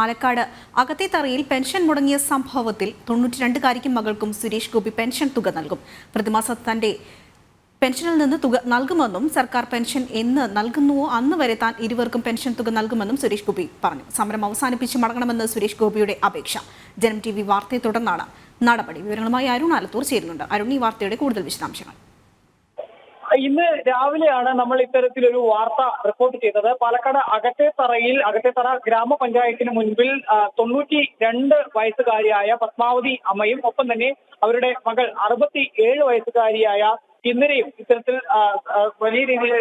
Palakkad. അകത്തേത്തറയിൽ pension മുടങ്ങിയ സംഭവത്തിൽ തൊണ്ണൂറ്റിരണ്ടുകാരിക്കും മകൾക്കും Suresh Gopi pension തുക നൽകും. പ്രതിമാസ തന്റെ പെൻഷനിൽ നിന്ന് തുക നൽകുമെന്നും സർക്കാർ പെൻഷൻ എന്ന് നൽകുന്നുവോ അന്ന് വരെ താൻ ഇരുവർക്കും പെൻഷൻ തുക നൽകുമെന്നും സുരേഷ് ഗോപി പറഞ്ഞു. സമരം അവസാനിപ്പിച്ച് മടങ്ങണമെന്ന് സുരേഷ് ഗോപിയുടെ അപേക്ഷ. ജനം ടി വി വാർത്തയെ തുടർന്നാണ് നടപടി. വിവരങ്ങളുമായി അരുൺ ആലത്തൂർ ചേരുന്നുണ്ട്. അരുൺ ഈ വാർത്തയുടെ കൂടുതൽ വിശദാംശങ്ങൾ. ഇന്ന് രാവിലെയാണ് നമ്മൾ ഇത്തരത്തിലൊരു വാർത്ത റിപ്പോർട്ട് ചെയ്തത്. പാലക്കാട് അകത്തേത്തറയിൽ അകത്തേത്തറ ഗ്രാമപഞ്ചായത്തിന് മുൻപിൽ തൊണ്ണൂറ്റി രണ്ട് വയസ്സുകാരിയായ പത്മാവതി അമ്മയും ഒപ്പം തന്നെ അവരുടെ മകൾ അറുപത്തി ഏഴ് വയസ്സുകാരിയായ ഇന്നലെയും ഇത്തരത്തിൽ വലിയ രീതിയിൽ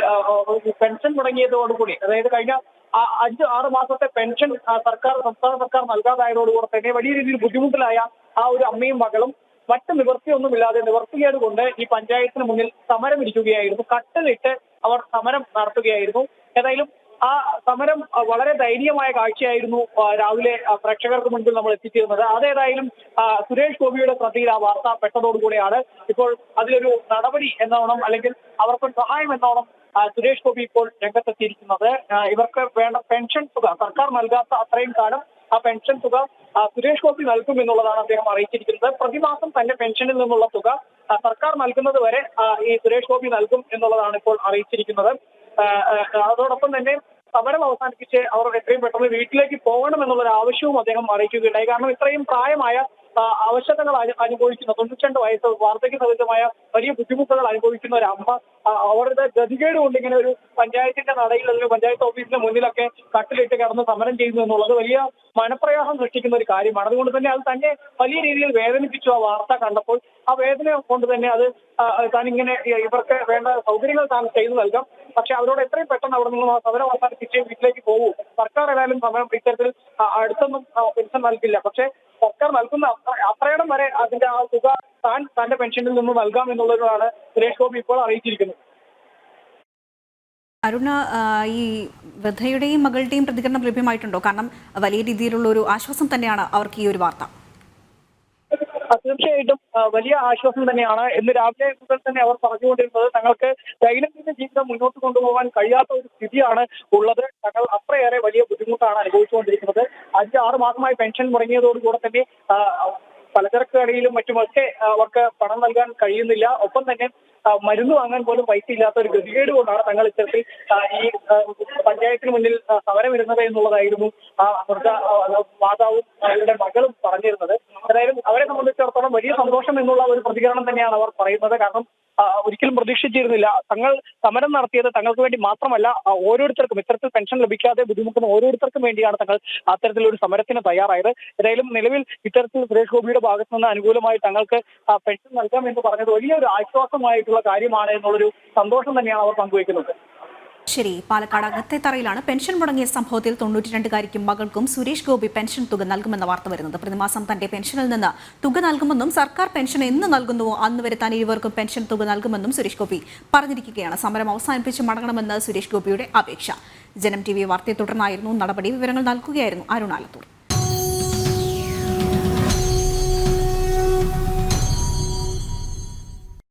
പെൻഷൻ മുടങ്ങിയതോടുകൂടി അതായത് കഴിഞ്ഞ അഞ്ച് ആറ് മാസത്തെ പെൻഷൻ സർക്കാർ സംസ്ഥാന സർക്കാർ നൽകാതായതോടുകൂടെ തന്നെ വലിയ രീതിയിൽ ബുദ്ധിമുട്ടിലായ ആ ഒരു അമ്മയും മകളും മറ്റ് നിവൃത്തിയൊന്നുമില്ലാതെ നിവർത്തികേട് കൊണ്ട് ഈ പഞ്ചായത്തിന് മുന്നിൽ സമരം ഇരിക്കുകയായിരുന്നു. കട്ടലിട്ട് അവർ സമരം നടത്തുകയായിരുന്നു. ഏതായാലും ആ സമരം വളരെ ദയനീയമായ കാഴ്ചയായിരുന്നു രാവിലെ പ്രേക്ഷകർക്ക് മുൻപിൽ നമ്മൾ എത്തിച്ചിരുന്നത് അതേതായാലും സുരേഷ് ഗോപിയുടെ ശ്രദ്ധയിൽ ആ വാർത്ത പെട്ടതോടുകൂടിയാണ് ഇപ്പോൾ അതിലൊരു നടപടി എന്നോണം അല്ലെങ്കിൽ അവർക്ക് സഹായം എന്നോണം സുരേഷ് ഗോപി ഇപ്പോൾ രംഗത്തെത്തിയിരിക്കുന്നത്. ഇവർക്ക് വേണ്ട പെൻഷൻ തുക സർക്കാർ നൽകാത്ത അത്രയും കാലം ആ പെൻഷൻ തുക സുരേഷ് ഗോപി നൽകും എന്നുള്ളതാണ് അദ്ദേഹം അറിയിച്ചിരിക്കുന്നത്. പ്രതിമാസം തന്റെ പെൻഷനിൽ നിന്നുള്ള തുക സർക്കാർ നൽകുന്നത് വരെ ഈ സുരേഷ് ഗോപി നൽകും എന്നുള്ളതാണ് ഇപ്പോൾ അറിയിച്ചിരിക്കുന്നത്. അതോടൊപ്പം തന്നെ സമരം അവസാനിപ്പിച്ച് അവർ എത്രയും പെട്ടെന്ന് വീട്ടിലേക്ക് പോകണം എന്നുള്ളൊരു ആവശ്യവും അദ്ദേഹം അറിയിക്കുകയുണ്ടായി. കാരണം ഇത്രയും പ്രായമായ അവശതകൾ അനുഭവിക്കുന്ന തൊണ്ണൂറ്റിരണ്ട് വയസ്സ് വാർദ്ധക്യ സഹിതമായ വലിയ ബുദ്ധിമുട്ടുകൾ അനുഭവിക്കുന്ന ഒരു അമ്മ. അവരുടെ ഗതികേട് കൊണ്ട് ഇങ്ങനെ ഒരു പഞ്ചായത്തിന്റെ നടയിൽ അല്ലെങ്കിൽ പഞ്ചായത്ത് ഓഫീസിന്റെ മുന്നിലൊക്കെ കട്ടിലിട്ട് കിടന്ന് സമരം ചെയ്യുന്നു എന്നുള്ളത് വലിയ മനപ്രയാസം സൃഷ്ടിക്കുന്ന ഒരു കാര്യമാണ്. അതുകൊണ്ട് തന്നെ അത് തന്നെ വലിയ രീതിയിൽ വേദനിപ്പിച്ചു ആ വാർത്ത കണ്ടപ്പോൾ. ആ വേദന കൊണ്ട് തന്നെ അത് താനിങ്ങനെ ഇവർക്ക് വേണ്ട സൗകര്യങ്ങൾ താൻ ചെയ്തു നൽകാം. പക്ഷെ അവരോട് എത്രയും പെട്ടെന്ന് അവിടെ നിന്നും ആ സമരം അവസാനിപ്പിച്ച് വീട്ടിലേക്ക് പോകൂ. സർക്കാർ ഏതായാലും സമരം ഇത്തരത്തിൽ അടുത്തൊന്നും പെൻഷൻ നൽകില്ല. പക്ഷെ സർക്കാർ നൽകുന്ന അത്രയിടം വരെ അതിന്റെ ആ തുക താൻ തന്റെ പെൻഷനിൽ നിന്ന് നൽകാം എന്നുള്ളതാണ് സുരേഷ് ഗോപി ഇപ്പോൾ അറിയിച്ചിരിക്കുന്നത്. അരുണ ഈ വൃദ്ധയുടെയും മകളുടെയും പ്രതികരണം ലഭ്യമായിട്ടുണ്ടോ? കാരണം വലിയ രീതിയിലുള്ള ഒരു ആശ്വാസം തന്നെയാണ് അവർക്ക് ഈ ഒരു വാർത്ത. തീർച്ചയായിട്ടും വലിയ ആശ്വാസം തന്നെയാണ്. ഇന്ന് രാവിലെ മുതൽ തന്നെ അവർ പറഞ്ഞുകൊണ്ടിരുന്നത് തങ്ങൾക്ക് ദൈനംദിന ജീവിതം മുന്നോട്ട് കൊണ്ടുപോകാൻ കഴിയാത്ത ഒരു സ്ഥിതിയാണ് ഉള്ളത്. തങ്ങൾ അത്രയേറെ വലിയ ബുദ്ധിമുട്ടാണ് അനുഭവിച്ചുകൊണ്ടിരിക്കുന്നത്. അഞ്ച് ആറ് മാസമായി പെൻഷൻ മുടങ്ങിയതോടുകൂടെ തന്നെ പലചരക്ക് കടയിലും മറ്റുമൊക്കെ അവർക്ക് പണം നൽകാൻ കഴിയുന്നില്ല. ഒപ്പം തന്നെ മരുന്ന് വാങ്ങാൻ പോലും പൈസ ഇല്ലാത്ത ഒരു ഗതികേട് കൊണ്ടാണ് തങ്ങൾ ഇത്തരത്തിൽ ഈ പഞ്ചായത്തിന് മുന്നിൽ ആ, സമരം ഇരുന്നത് എന്നുള്ളതായിരുന്നു ആ വൃദ്ധ മാതാവും അവരുടെ മകളും പറഞ്ഞിരുന്നത്. ഏതായാലും അവരെ സംബന്ധിച്ചിടത്തോളം വലിയ സന്തോഷം എന്നുള്ള ഒരു പ്രതികരണം തന്നെയാണ് അവർ പറയുന്നത്. കാരണം ഒരിക്കലും പ്രതീക്ഷിച്ചിരുന്നില്ല. തങ്ങൾ സമരം നടത്തിയത് തങ്ങൾക്ക് വേണ്ടി മാത്രമല്ല ഓരോരുത്തർക്കും ഇത്തരത്തിൽ പെൻഷൻ ലഭിക്കാതെ ബുദ്ധിമുട്ടുന്ന ഓരോരുത്തർക്കും വേണ്ടിയാണ് തങ്ങൾ അത്തരത്തിലൊരു സമരത്തിന് തയ്യാറായത്. ഏതായാലും നിലവിൽ ഇത്തരത്തിൽ സുരേഷ് ഗോപിയുടെ ഭാഗത്തു നിന്ന് അനുകൂലമായി തങ്ങൾക്ക് പെൻഷൻ നൽകാം എന്ന് പറഞ്ഞത് വലിയൊരു ആശ്വാസമായിട്ടുള്ള കാര്യമാണ് എന്നുള്ളൊരു സന്തോഷം തന്നെയാണ് അവർ പങ്കുവയ്ക്കുന്നത് ശരി പാലക്കാട് അകത്തേത്തറയിലാണ് പെൻഷൻ മുടങ്ങിയ സംഭവത്തിൽ തൊണ്ണൂറ്റിരണ്ടുകാരിക്കും മകൾക്കും സുരേഷ് ഗോപി പെൻഷൻ തുക നൽകുമെന്ന വാർത്ത വരുന്നത്. പ്രതിമാസം തന്റെ പെൻഷനിൽ നിന്ന് തുക നൽകുമെന്നും സർക്കാർ പെൻഷൻ എന്ന് നൽകുന്നുവോ അന്ന് വരെ താൻ ഇരുവർക്കും പെൻഷൻ തുക നൽകുമെന്നും സുരേഷ് ഗോപി പറഞ്ഞിരിക്കുകയാണ്. സമരം അവസാനിപ്പിച്ച് മടങ്ങണമെന്ന് സുരേഷ് ഗോപിയുടെ അപേക്ഷ. ജനം ടി വി വാർത്തയെ തുടർന്നായിരുന്നു. നടപടി വിവരങ്ങൾ നൽകുകയായിരുന്നു അരുണാലത്തൂർ